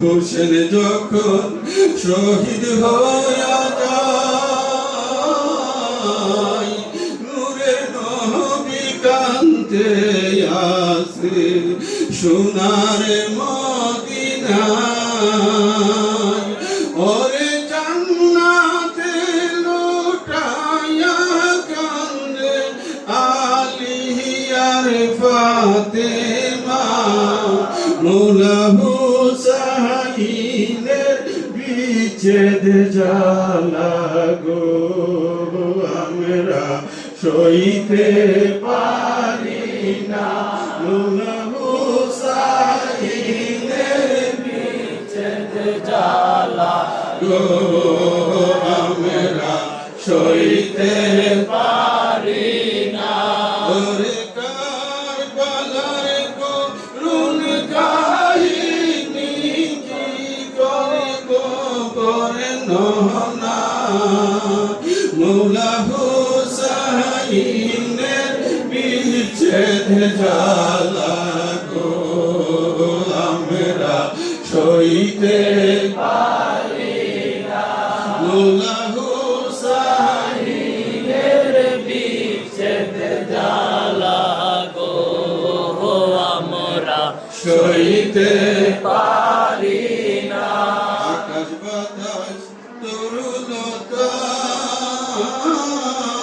হোসেন যখন শহীদ হইয়া যায় নূরের নবী কান্তে আসে সোনার মদিনায়। ওরে জান্নাতে লুটাইয়া কান্দে আলিয়ার ফাতেমা মোলা হুসাইনের বিচ্ছেদ জালা গো আমরা সইতে পারি না। জালা গো আমরা সইতে পারি না। নহনা মৌলা হুসাইনের বিচ্ছেদ জালা গো আমরা সইতে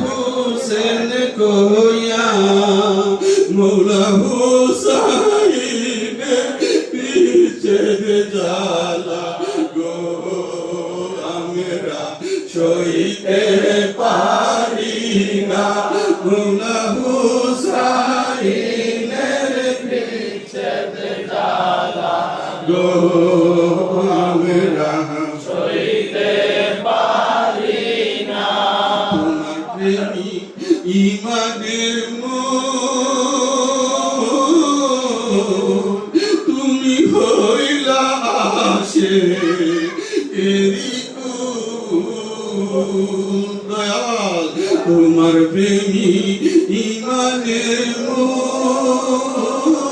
হুসেন কোয়া মৌলা হুসাইন পিছে জালা গো, আমরা সইতে পারি না। মৌলা হুসাইনের পিছে গো, আমরা ইমানের। তুমি হইলা আসে দয়াল তোমার প্রেমী ইমানের মূল।